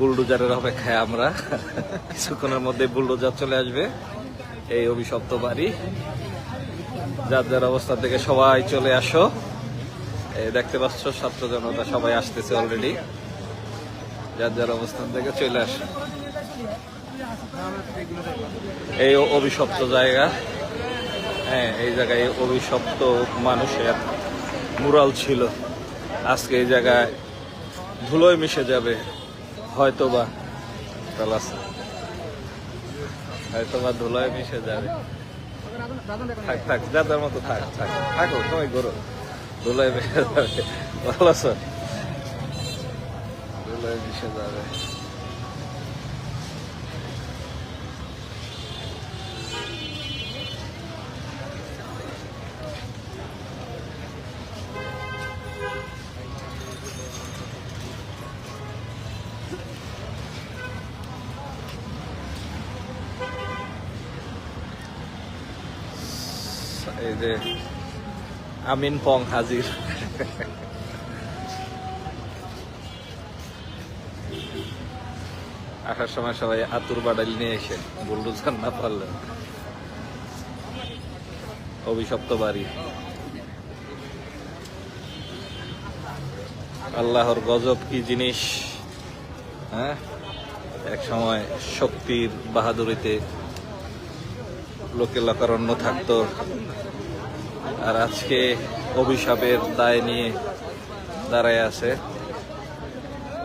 বুলডোজারের অপেক্ষায় আমরা। কিছুক্ষণের মধ্যে বুলডোজার চলে আসবে। এই অভিশপ্ত বাড়ি। যার যার অবস্থান থেকে সবাই চলে আসো। দেখতে পাচ্ছ, ছাত্র জনতা সবাই আসতেছে অলরেডি যার যার অবস্থান থেকে চলে আসো। এই অভিশপ্ত জায়গা। হ্যাঁ এই জায়গায় অভিশপ্ত মানুষের মুরাল ছিল। আজকে এই জায়গায় ধুলোয় মিশে যাবে। হয়তোবা তালাস হয়তোবা ধুলায় মিশে যাবে। থাক থাক যাদের মতো থাক থাক। থাকো তুমি গরু ধুলায় মিশে যাবে। ভালো আছো ধুলায় মিশে যাবে। এই যে আমিন পং হাজির। আসার সময় সবাই আতুর বাডাল নিয়ে এসে বুলডোজার না পারলে। অভিশপ্ত বাড়ি। আল্লাহর গজব কি জিনিস হ্যাঁ? এক সময় শক্তির বাহাদুরিতে লোকে লোকারণ্য থাকতো। আর আজকে অভিশাপের দায় নিয়ে দাঁড়ায় আছে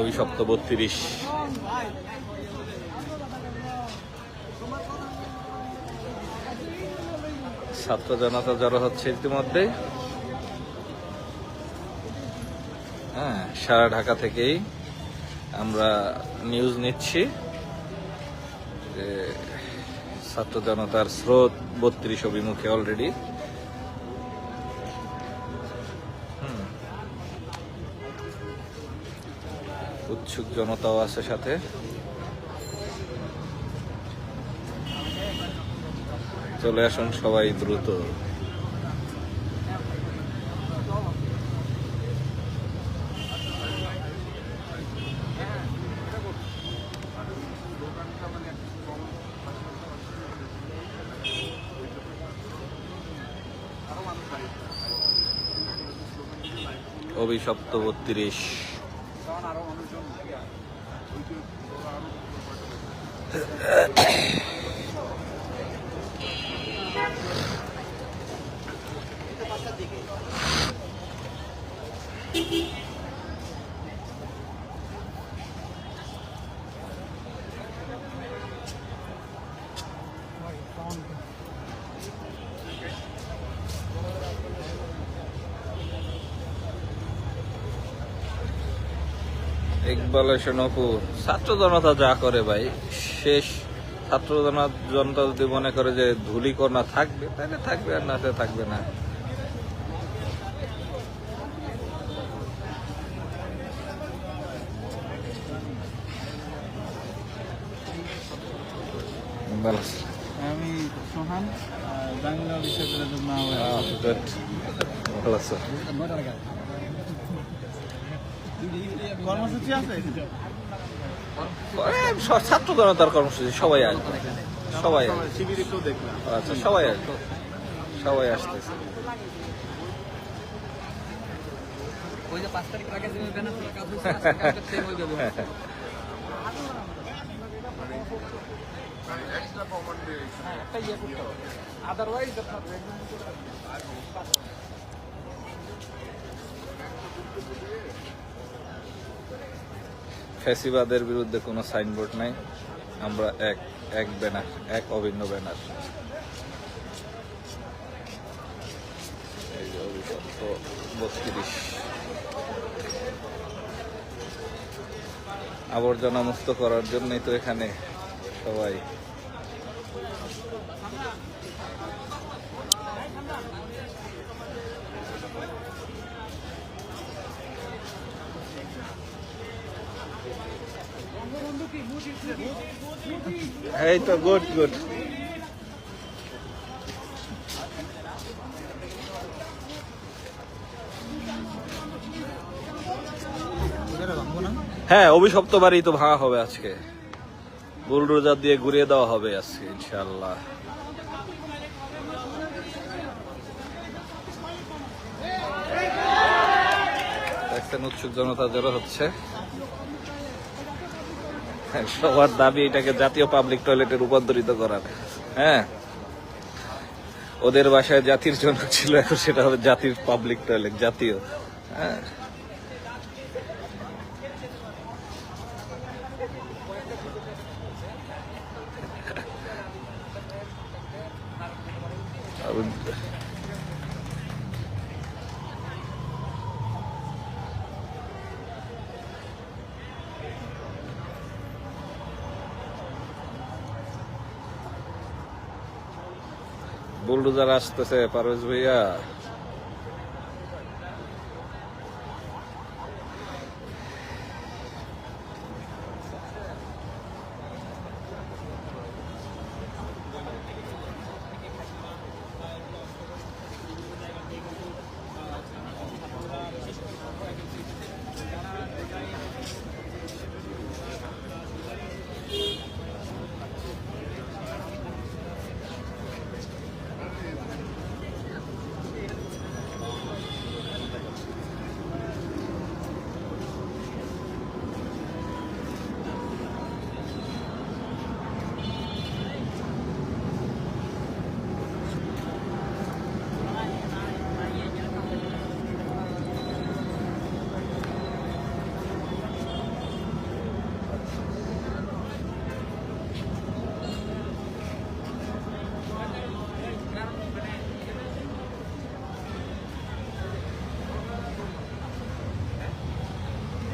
অভিশপ্ত বত্রিশ। ছাত্র জনতা জড়ো হচ্ছে ইতিমধ্যে। হ্যাঁ সারা ঢাকা থেকেই আমরা নিউজ নিচ্ছি ছাত্র জনতার স্রোত বত্রিশ অভিমুখে অলরেডি উৎসুক জনতাও আছে সাথে। চলে আসুন সবাই দ্রুত। অভিশপ্ত বত্রিশ ইকবাল হোসেন অপু ছাত্র জনতা যা করে ভাই শেষ ছাত্র জন- জনতা যদি মনে করে যে ধুলিকণা থাকবে তাহলে থাকবে আর না হলে থাকবে না। আমি সোহান বাংলা বিশ্ববিদ্যালয়ের জন্য ভালো আছো? কর্মসূচি আছে? ছাত্র জনতার কর্মসূচি সবাই আসবে। সবাই আচ্ছা সবাই আসবে। সবাই আসতেছে। ওই যে পাঁচ তারিখ আগে যে ব্যানার কাজ হচ্ছে আজকে কাজটা same ওই ব্যবহার। একটা ইয়ে করতে হবে। Otherwise আপনার ফ্যাসিবাদের বিরুদ্ধে কোনো সাইনবোর্ড নাই। আমরা এক এক ব্যানার, এক অভিন্ন ব্যানার। এই বত্রিশ। আবর্জনা মুক্ত করার জন্যই তো এখানে সবাই এই তো গুড গুড হ্যাঁ অভিশপ্ত বাড়ি তো ভাঙা হবে আজকে। বুলডোজার দিয়ে ঘুরিয়ে দেওয়া হবে আজকে ইনশাল্লাহ দেখছেন উৎসুক জনতা জড়ো হচ্ছে। সবার দাবি এটাকে জাতীয় পাবলিক টয়লেটে রূপান্তরিত করার। হ্যাঁ? ওদের বাসায় জাতির জন্য ছিল, এখন সেটা হবে জাতির পাবলিক টয়লেট জাতীয়। হ্যাঁ আর- বুলডোজার আসতেছে পারভেজ ভাইয়া।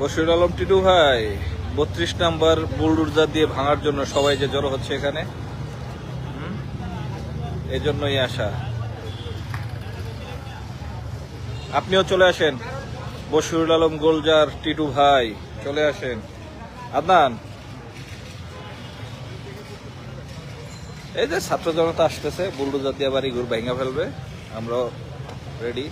বশির আলম টিটু ভাই, বত্রিশ নাম্বার বুলডোজার দিয়ে ভাঙার জন্য সবাই যে জড়ো হচ্ছে এখানে? এই জন্যই আসা আপনিও চলে আসেন। বশিরুল আলম গোলজার টিটু ভাই, চলে আসেন। আদনান। এই যে ছাত্র জনতা আসতেছে, বুলডোজার দিয়ে বাড়ি ঘুর ভেঙে ফেলবে। আমরাও রেডি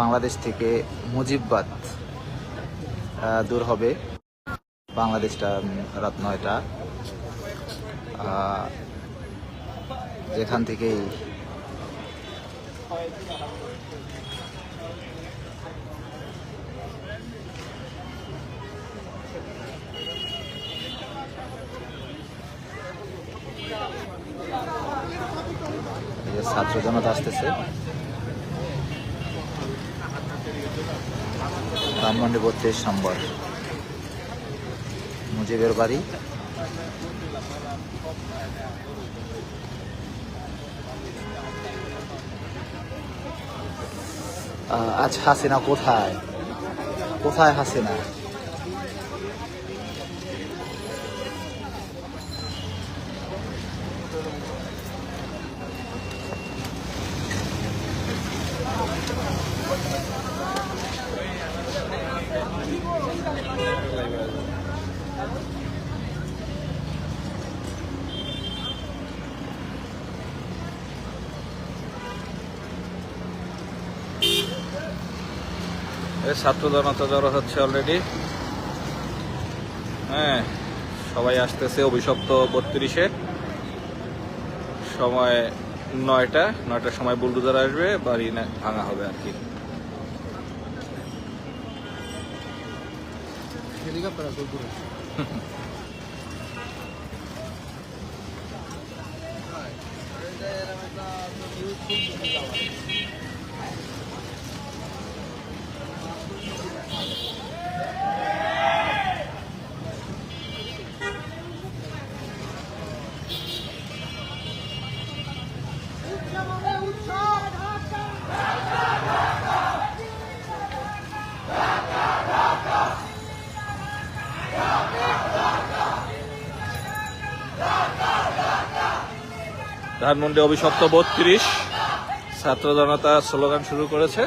বাংলাদেশ থেকে মুজিববাদ দূর হবে। বাংলাদেশটা রাত নয়টা। এখান থেকেই ছাত্র জনতা আসতেছে। ধানমন্ডি বত্রিশ নম্বর মুজিবের বাড়ি। আজ হাসিনা কোথায়? কোথায় হাসিনা? ছাত্র জনতা জড়ো হচ্ছে অলরেডি হ্যাঁ সবাই আসতেছে অভিশপ্ত বত্রিশে। সময় নয়টা, নয়টার সময় বুলডোজার আসবে, বাড়ি ভাঙা হবে আর কি। diga para su ধানমন্ডি অভিশপ্ত বত্রিশ। ছাত্র জনতা স্লোগান শুরু করেছে।